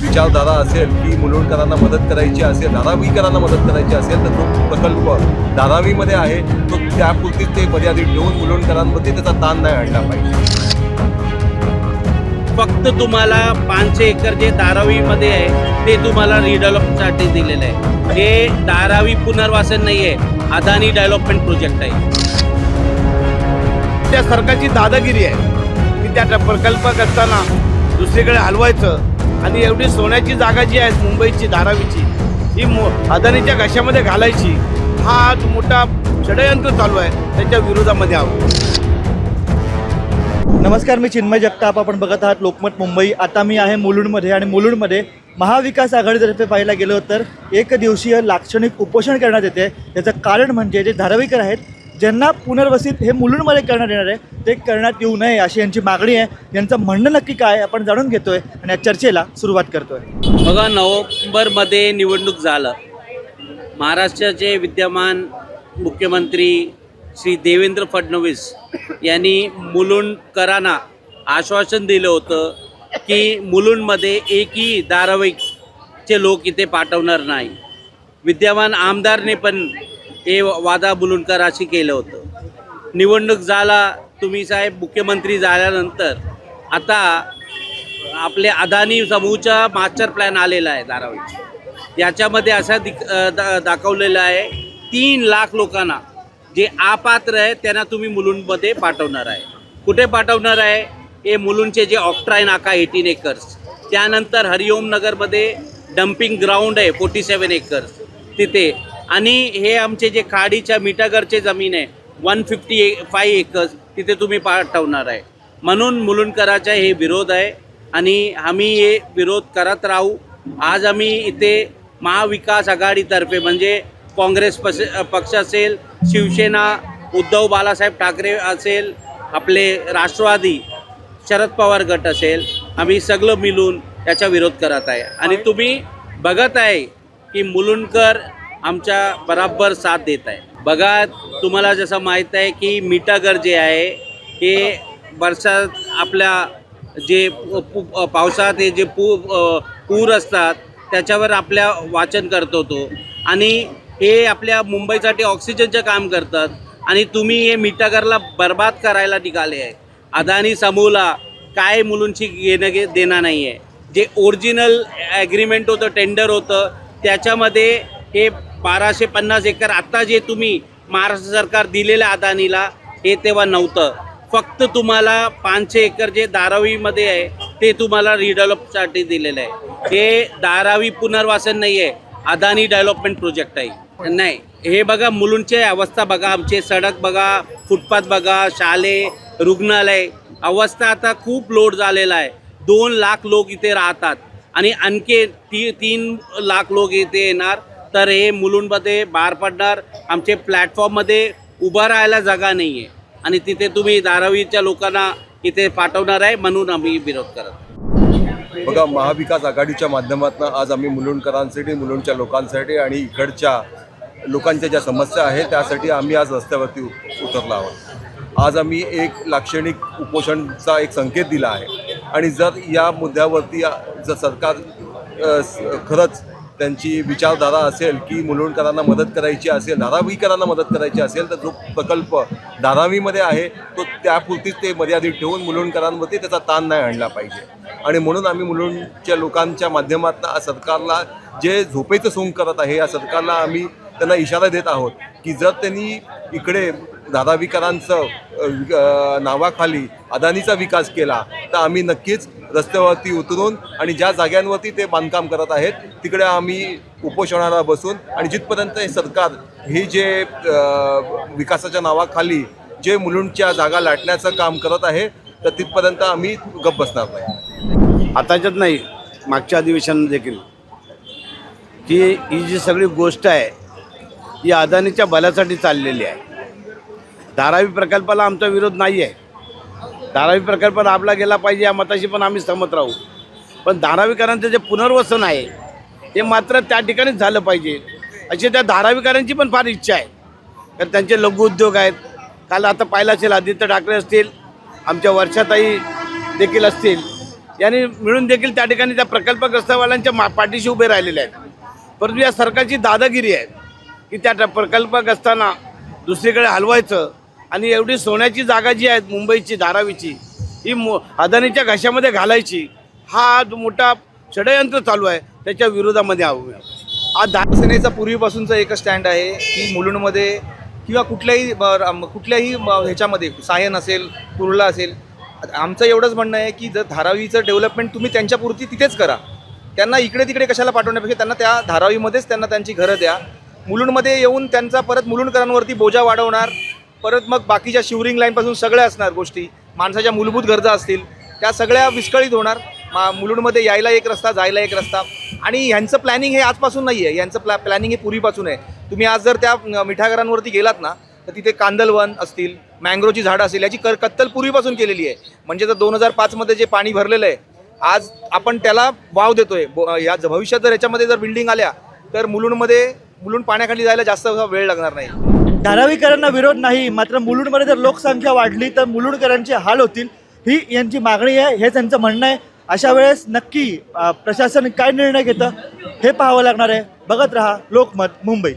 विचारधारा असेल की मुलुंडकरांना मदत करायची असेल धारावीकरांना मदत करायची असेल तर तो प्रकल्प धारावीमध्ये आहे. तो त्यापुरतीच ते मर्यादित ठेवून मुलुंडकरांवरती त्याचा ताण नाही आणला पाहिजे. फक्त तुम्हाला पाचशे एकर जे धारावीमध्ये आहे ते तुम्हाला रिडेव्हलपसाठी दिलेलं आहे. हे धारावी पुनर्वासन नाही आहे अदानी डेव्हलपमेंट प्रोजेक्ट आहे. त्या सरकारची दादागिरी आहे. की त्या प्रकल्प करताना दुसरीकडे हलवायचं आणि एवढी सोन्याची जागा जी आहे मुंबईची धारावीची ही अदानीच्या घशामध्ये घालायची हा आज मोठा षडयंत्र चालू आहे त्याच्या विरोधामध्ये आहोत. नमस्कार मी चिन्मय जगताप. आपण बघत आहात लोकमत मुंबई. आता मी आहे मुलुंडमध्ये आणि मुलुंडमध्ये महाविकास आघाडीतर्फे पाहायला गेलो तर एक दिवसीय लाक्षणिक उपोषण करण्यात येते. त्याचं कारण म्हणजे जे धारावीकर आहेत ज्यांना पुनर्वसित हे मुलुंडमध्ये करण्यात येणार आहे ते करण्यात येऊ नये अशी यांची मागणी आहे. यांचं म्हणणं नक्की काय आपण जाणून घेतोय आणि या चर्चेला सुरुवात करतोय. बघा नोव्हेंबरमध्ये निवडणूक झालं. महाराष्ट्राचे विद्यमान मुख्यमंत्री श्री देवेंद्र फडणवीस यांनी मुलुंडकरांना आश्वासन दिलं होतं की मुलुंडमध्ये एकही धारावाहिकचे लोक इथे पाठवणार नाही. विद्यमान आमदारने पण हे वादा मुलुंडकराशी केलं होतं. निवडणूक झाला तुम्ही साहेब मुख्यमंत्री झाल्यानंतर आता आपले अदानी समूहचा मास्टर प्लॅन आलेला आहे धारावी याच्यामध्ये असं दिक दा दाखवलेलं आहे तीन लाख लोकांना जे अपात्र आहे त्यांना तुम्ही मुलुंडमध्ये पाठवणार आहे. कुठे पाठवणार आहे? हे मुलुंडचे जे ऑक्ट्राय नाका एटीन एकर्स. त्यानंतर हरिओम नगरमध्ये डम्पिंग ग्राउंड आहे फोर्टी सेवन एकर्स तिथे. आणि हे आमचे जे खाडीच्या मिठागरचे जमीन आहे one fifty a five acres. तिथे तुम्ही पाठवणार आहे. म्हणून मुलुंडकराचा हे विरोध आहे आणि आम्ही हे विरोध करत राहू. आज आम्ही इथे महाविकास आघाडीतर्फे म्हणजे काँग्रेस पक्ष पक्ष असेल शिवसेना उद्धव बालासाहेब ठाकरे असेल आपले राष्ट्रवादी शरद पवार गट असेल आम्ही सगळं मिळून याचा विरोध करत आहे. आणि तुम्ही बघत आहे की मुलुंडकर आमच्या बराबर साथ देत आहे. बघा तुम्हाला जसं माहीत आहे की मिठागर जे आहे हे वर्षात आपल्या जे पावसात हे जे पू पूर असतात त्याच्यावर आपल्या वाचन करतो तो. आणि हे आपल्या मुंबईसाठी ऑक्सिजनचं काम करतात. आणि तुम्ही हे मिठागरला बर्बाद करायला निघाले आहे. अदानी समूहला काय मुलूंची घेणं घे देणं नाही आहे जे ओरिजिनल ॲग्रीमेंट होतं टेंडर होतं त्याच्यामध्ये हे बाराशे पन्नास एकर आत्ता जे तुम्ही महाराष्ट्र सरकार दिलेलं अदानीला हे तेव्हा नव्हतं. फक्त तुम्हाला पाचशे एकर जे धारावीमध्ये आहे ते तुम्हाला रिडेव्हलपसाठी दिलेलं आहे. हे धारावी पुनर्वासन नाही आहे अदानी डेव्हलपमेंट प्रोजेक्ट आहे. नाही हे बघा मुलुंडचे अवस्था बघा आमचे सडक बघा फुटपाथ बघा शाले रुग्णालय अवस्था आता खूप लोड झालेला आहे. दोन लाख लोक इथे राहतात आणि आणखी ती तीन लाख लोक इथे येणार. तर हे मुलुंडमध्ये बाहेर पडणार. आमचे प्लॅटफॉर्ममध्ये उभं राहायला जागा नाही आहे आणि तिथे तुम्ही धारावीच्या लोकांना इथे पाठवणार आहे म्हणून आम्ही विरोध करत बघा महाविकास आघाडीच्या माध्यमातून आज आम्ही मुलुंडकरांसाठी मुलुंडच्या लोकांसाठी आणि इकडच्या लोकांच्या ज्या समस्या आहेत त्यासाठी आम्ही आज रस्त्यावरती उ- उतरलो आहोत. आज आम्ही एक लाक्षणिक उपोषणचा एक संकेत दिला आहे. आणि जर या मुद्द्यावरती जर सरकार खरंच त्यांची विचारधारा असेल की मुलुंडकरांना मदत करायची असेल धारावीकरांना मदत करायची असेल तर जो प्रकल्प धारावीमध्ये आहे तो त्यापुरतीच ते मर्यादित ठेवून मुलुंडकरांवरती त्याचा ताण नाही आणला पाहिजे. आणि म्हणून आम्ही मुलुंडच्या लोकांच्या माध्यमातून सरकारला जे झोपेचं सोंग करत आहे या सरकारला आम्ही त्यांना इशारा देत आहोत की जर त्यांनी इकडे धारावीकरांचं नावाखाली अदानीचा विकास केला तर आम्ही नक्कीच रस्त्यावरती उतरून आणि ज्या जाग्यांवरती ते बांधकाम करत आहेत तिकडे आम्ही उपोषणाला बसून आणि जिथपर्यंत हे सरकार हे जे विकासाच्या नावाखाली जे मुलुंडच्या जागा लाटण्याचं काम करत आहे तर तिथपर्यंत आम्ही गप्प बसणार नाही. आताच्याच नाही मागच्या अधिवेशन देखील की ही जी सगळी गोष्ट आहे ही अदानीच्या भल्यासाठी चाललेली आहे. धारावी प्रकल्पाला आमचा विरोध नाही आहे धारावी प्रकल्प राबला गेला पाहिजे या मताशी पण आम्ही सहमत राहू. पण धारावीकरांचं जे पुनर्वसन आहे ते मात्र त्या ठिकाणीच झालं पाहिजे. अशी त्या धारावीकरांची पण फार इच्छा आहे. कारण त्यांचे लघु उद्योग आहेत. काल आता पाहिलं असेल आदित्य ठाकरे असतील आमच्या वर्षाताई देखील असतील. यांनी मिळून देखील त्या ठिकाणी त्या प्रकल्पग्रस्तवाल्यांच्या मा पाठीशी उभे राहिलेले आहेत. परंतु या सरकारची दादागिरी आहे की त्या त्या प्रकल्पग्रस्तांना दुसरीकडे हलवायचं आणि एवढी सोन्याची जागा जी आहे मुंबईची धारावीची ही मो अदानीच्या घशामध्ये घालायची हा जो मोठा षडयंत्र चालू आहे. त्याच्या विरोधामध्ये आहोत आज धा सेनेचा पूर्वीपासूनचा एकच स्टँड आहे की मुलुंडमध्ये किंवा कुठल्याही कुठल्याही म- ह्याच्यामध्ये सायन असेल कुर्ला असेल आमचं एवढंच म्हणणं आहे की जर धारावीचं डेव्हलपमेंट तुम्ही त्यांच्यापुरती तिथेच करा. त्यांना इकडे तिकडे कशाला पाठवण्यापेक्षा त्यांना त्या धारावीमध्येच त्यांना त्यांची घरं द्या. मुलुंडमध्ये येऊन त्यांचा परत मुलुंडकरांवरती बोजा वाढवणार परत मग बाकीच्या शिवरिंग लाईनपासून सगळ्या असणार गोष्टी. माणसाच्या मूलभूत गरजा असतील. त्या सगळ्या विस्कळीत होणार. मा मुलुंडमध्ये यायला एक रस्ता जायला एक रस्ता. आणि ह्यांचं प्लॅनिंग हे आजपासून नाही आहे यांचं प्लॅ प्लॅनिंग हे पूर्वीपासून आहे. तुम्ही आज जर त्या मिठागरांवरती गेलात ना तर तिथे कांदलवन असतील मँग्रोची झाडं असतील याची कर कत्तल पूर्वीपासून केलेली आहे. म्हणजे जर दोन हजार पाचमध्ये जे पाणी भरलेलं आहे आज आपण त्याला वाव देतोय. या भविष्यात जर याच्यामध्ये जर बिल्डिंग आल्या तर मुलुंडमध्ये मुलुंड पाण्याखाली जायला जास्त वेळ लागणार नाही. धारावीकरांना विरोध नाही मात्र मुलुंडमध्ये जर लोकसंख्या वाढली तर मुलुंडकरांचे हाल होतील ही यांची मागणी आहे हे त्यांचं म्हणणं आहे. अशा वेळेस नक्की प्रशासन काय निर्णय घेतं हे पाहावं लागणार आहे. बघत रहा लोकमत मुंबई.